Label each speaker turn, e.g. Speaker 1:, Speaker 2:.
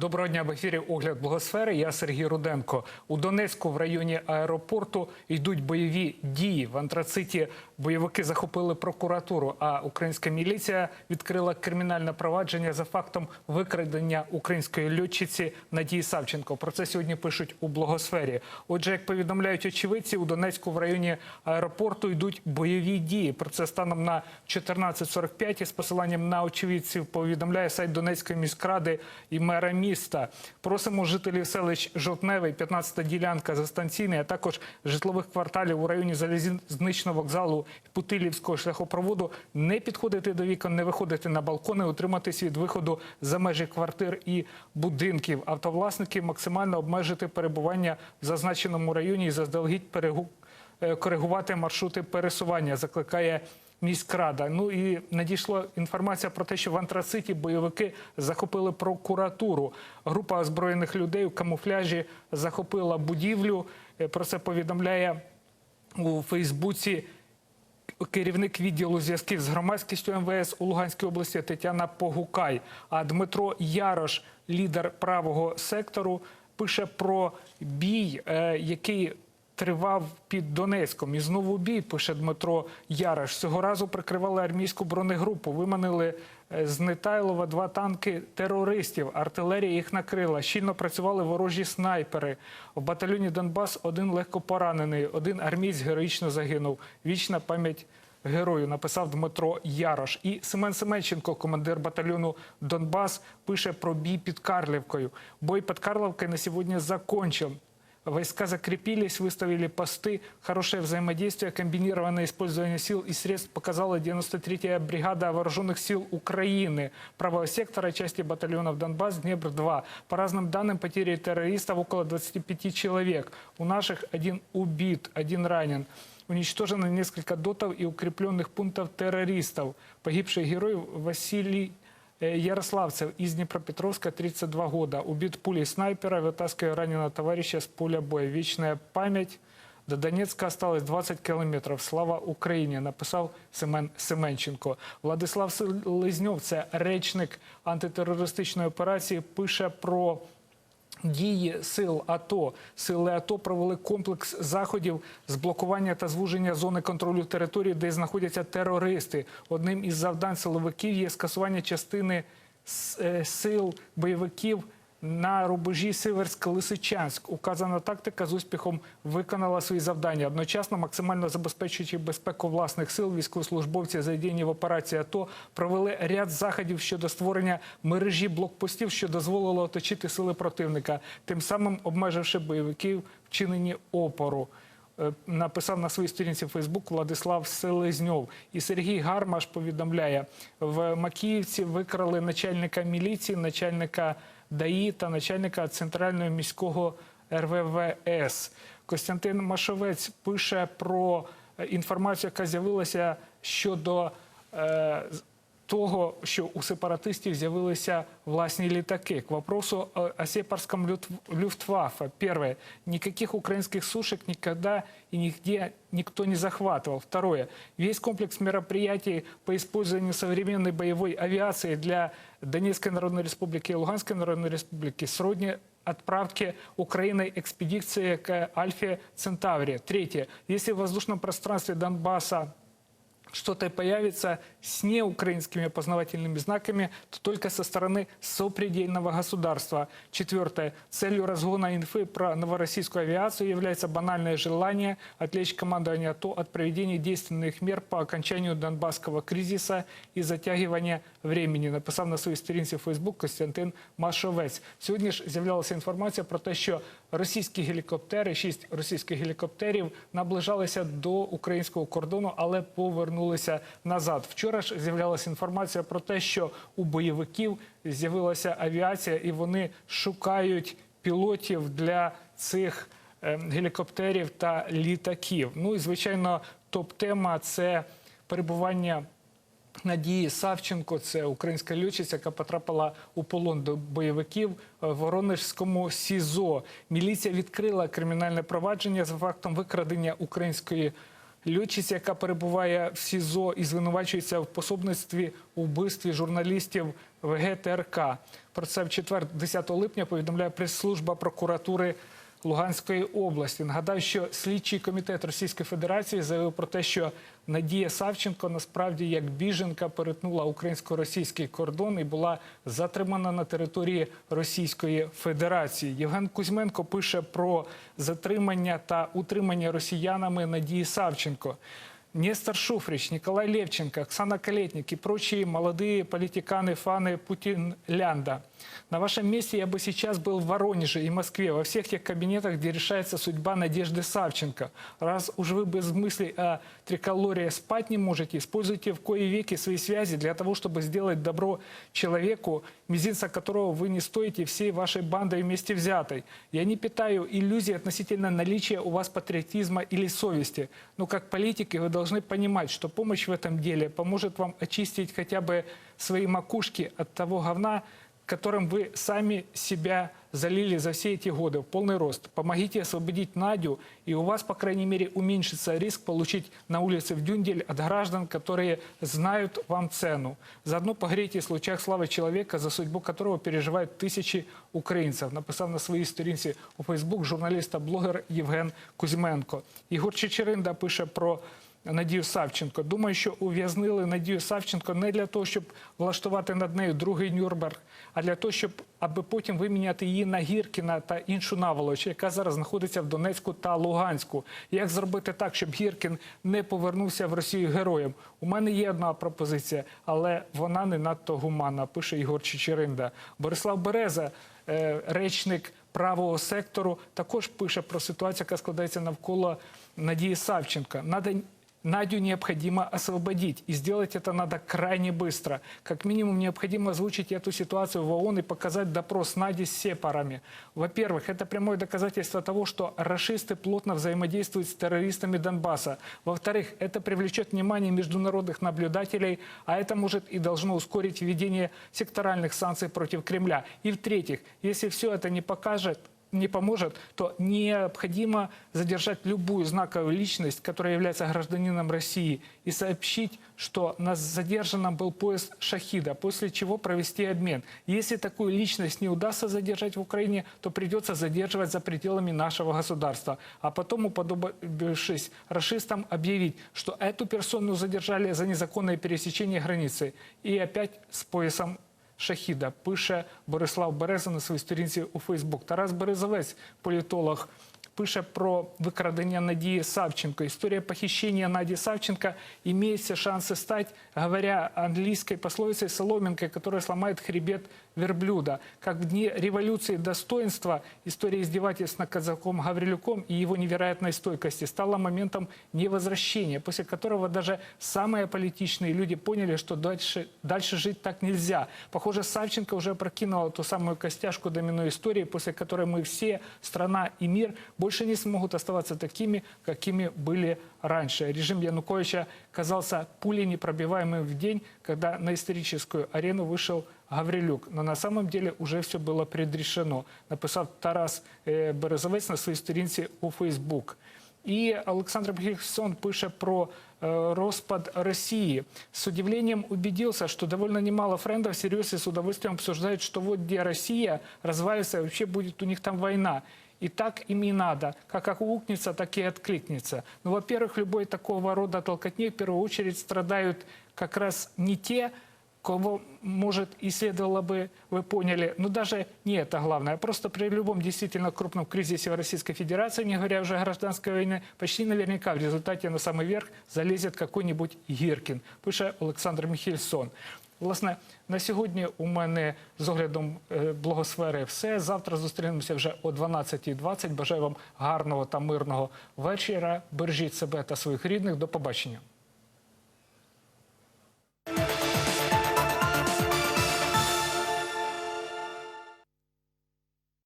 Speaker 1: Доброго дня в ефірі Огляд Благосфери. Я Сергій Руденко. У Донецьку в районі аеропорту йдуть бойові дії. В антрациті бойовики захопили прокуратуру, а українська міліція відкрила кримінальне провадження за фактом викрадення української льотчиці Надії Савченко. Про це сьогодні пишуть у Благосфері. Отже, як повідомляють очевидці, у Донецьку в районі аеропорту йдуть бойові дії. Про це станом на 14.45 із посиланням на очевидців повідомляє сайт Донецької міськради і мера міста. Просимо жителів селищ Жовтневий, 15-та ділянка застанційний, а також житлових кварталів у районі залізничного вокзалу Путилівського шляхопроводу не підходити до вікон, не виходити на балкони, утриматись від виходу за межі квартир і будинків. Автовласників максимально обмежити перебування в зазначеному районі і заздалегідь перегу- е, коригувати маршрути пересування. Закликає міськрада. Ну і надійшла інформація про те, що в антрациті бойовики захопили прокуратуру. Група озброєних людей у камуфляжі захопила будівлю. Е, Про це повідомляє у Фейсбуці керівник відділу зв'язків з громадськістю МВС у Луганській області Тетяна Погукай. А Дмитро Ярош, лідер правого сектору, пише про бій, е, який тривав під Донецьком. І знову бій, пише Дмитро Ярош. Цього разу прикривали армійську бронегрупу. Виманили е, з Нетайлова два танки терористів. Артилерія їх накрила. Щільно працювали ворожі снайпери. В батальйоні Донбас один легко поранений, один армієць героїчно загинув. Вічна пам'ять герою написав Дмитро Ярош. І Семен Семенченко, командир батальйону Донбас, пише про бій під Карлівкою. Бой під Карловкою на сьогодні закончен. Войска закрепились, выставили посты. Хорошее взаимодействие, комбинированное использование сил и средств показала 93-я бригада вооруженных сил Украины, правого сектора части батальонов Донбасс, Днепр-2. По разным данным, потери террористов около 25 человек. У наших один убит, один ранен. Уничтожено несколько дотов и укрепленных пунктов террористов. Погибший герой Василий Э, Ярославцев из Днепропетровска, 32 года. Убит пулей снайпера, вытаскивая раненого товарища с поля боя. Вечная память. До Донецька осталось 20 кілометрів. Слава Україні, написав Семен Семенченко. Владислав Селезньов, це речник антитерористичної операції, пише про дії сил АТО. Сили АТО провели комплекс заходів з блокування та звуження зони контролю території, де знаходяться терористи. Одним із завдань силовиків є скасування частини е, сил бойовиків на рубежі Сиверськ-Лисичанськ. Указана тактика з успіхом виконала свої завдання. Одночасно, максимально забезпечуючи безпеку власних сил, військовослужбовці, задіяні в операції АТО, провели ряд заходів щодо створення мережі блокпостів, що дозволило оточити сили противника, тим самим обмеживши бойовиків вчинені опору. Е, Написав на своїй сторінці Фейсбук Владислав Селезньов. І Сергій Гармаш повідомляє, в Макіївці викрали начальника міліції, начальника ДАІ та начальника центрального міського РВВС. Костянтин Машовець пише про е, інформацію, яка з'явилася щодо е, того, що у сепаратистів з'явилися власні літаки. К вопросу о, сепарском люфтваффе. Первое. Никаких украинских сушек никогда и нигде никто не захватывал. Второе. Весь комплекс мероприятий по использованию современной боевой авиации для Донецкой Народной Республики и Луганской Народной Республики сродни отправки Украиной экспедиции к Альфе Центавре. Третье. Если в воздушном пространстве Донбасса что-то появится с неукраинскими опознавательными знаками, то только со стороны сопредельного государства. Четвертое. Целью разгона инфы про новороссийскую авиацию является банальное желание отвлечь командование АТО от проведения действенных мер по окончанию Донбасского кризиса и затягивания времени, написав на своїй сторінці Facebook Костянтин Машовець. Сьогодні ж з'являлася інформація про те, що російські гелікоптери, шість російських гелікоптерів, наближалися до українського кордону, але повернулися назад. Вчора ж з'являлася інформація про те, що у бойовиків з'явилася авіація, і вони шукають пілотів для цих е, гелікоптерів та літаків. Ну і звичайно, топ-тема це перебування. Надії Савченко, це українська льотчиця, яка потрапила у полон до бойовиків в Воронежському СІЗО. Міліція відкрила кримінальне провадження за фактом викрадення української Льотчиця, яка перебуває в СІЗО і звинувачується в пособництві у вбивстві журналістів ВГТРК. Про це в четвер, 10 липня, повідомляє прес-служба прокуратури Луганської області. Нагадаю, що слідчий комітет Російської Федерації заявив про те, що Надія Савченко насправді як біженка перетнула українсько-російський кордон і була затримана на території Російської Федерації. Євген Кузьменко пише про затримання та утримання росіянами Надії Савченко. Нестор Шуфрич, Николай Левченко, Оксана Калетник и прочие молодые политиканы, фаны Путин-Лянда. На вашем месте я бы сейчас был в Воронеже и Москве, во всех тех кабинетах, где решается судьба Надежды Савченко. Раз уж вы без мыслей о триколоре спать не можете, используйте в кои веки свои связи для того, чтобы сделать добро человеку, мизинца которого вы не стоите всей вашей бандой вместе взятой. Я не питаю иллюзий относительно наличия у вас патриотизма или совести, но как политики вы должны понимать, что помощь в этом деле поможет вам очистить хотя бы свои макушки от того говна, которым вы сами себя залили за все эти годы в полный рост. Помогите освободить Надю, и у вас, по крайней мере, уменьшится риск получить на улице в Дюндель от граждан, которые знают вам цену. Заодно погрейтесь в лучах славы человека, за судьбу которого переживают тысячи українців. Написав на своїй сторінці у Фейсбук журналіст-блогер Євген Кузьменко. Ігор Чечеринда пише про Надію Савченко. Думаю, що ув'язнили Надію Савченко не для того, щоб влаштувати над нею другий Нюрнберг, а для того, щоб аби потім виміняти її на Гіркіна та іншу наволоч, яка зараз знаходиться в Донецьку та Луганську. Як зробити так, щоб Гіркін не повернувся в Росію героєм? У мене є одна пропозиція, але вона не надто гуманна. Пише Ігор Чечеринда. Борислав Береза, е, речник правого сектору, також пише про ситуацію, яка складається навколо Надії Савченко. Надо Надю необходимо освободить. И сделать это надо крайне быстро. Как минимум необходимо озвучить эту ситуацию в ООН и показать допрос Нади с сепарами. Во-первых, это прямое доказательство того, что расисты плотно взаимодействуют с террористами Донбасса. Во-вторых, это привлечет внимание международных наблюдателей, а это может и должно ускорить введение секторальных санкций против Кремля. И в-третьих, если все это не покажет, не поможет, то необходимо задержать любую знаковую личность, которая является гражданином России, и сообщить, что на задержанном был поезд Шахида, после чего провести обмен. Если такую личность не удастся задержать в Украине, то придется задерживать за пределами нашего государства. А потом, уподобившись расистам, объявить, что эту персону задержали за незаконное пересечение границы. И опять с поясом Шахіда пише Борислав Береза на своїй сторінці у Фейсбук. Тарас Березовець, політолог, пише про викрадення Надії Савченко. Історія похищення Нади Савченко имеет все шансы стать, говоря английской пословицей, соломинкой, которая сломает хребет верблюда. Как в дни революции достоинства история издевательств над казаком Гаврилюком и его невероятной стойкости стала моментом невозвращения, после которого даже самые политичные люди поняли, что дальше, дальше жить так нельзя. Похоже, Савченко уже прокинула ту самую костяшку домино истории, после которой мы все, страна и мир, больше не смогут оставаться такими, какими были раньше. Режим Януковича казался пулей непробиваемым в день, когда на историческую арену вышел Гаврилюк. Но на самом деле уже все было предрешено, написав Тарас е, Березовець на своїй сторінці у Фейсбук. І Олександр Бхіксон пише про э, распад России. С удивлением убедился, что довольно немало френдов всерьез и с удовольствием обсуждают, что вот где Россия развалится, и вообще будет у них там война. И так им и надо. Как аукнется, так и откликнется. Но, во-первых, любой такого рода толкотни в первую очередь страдают как раз не те, кого, может, и следовало бы, вы поняли, но даже не это главное. Просто при любом действительно крупном кризисе в Российской Федерации, не говоря уже о гражданской войне, почти наверняка в результате на самый верх залезет какой-нибудь Гіркін, пише Олександр Міхельсон. Власне, на сьогодні у мене з оглядом е, благосфери все. Завтра зустрінемося вже о 12.20. Бажаю вам гарного та мирного вечора. Бережіть себе та своїх рідних. До побачення.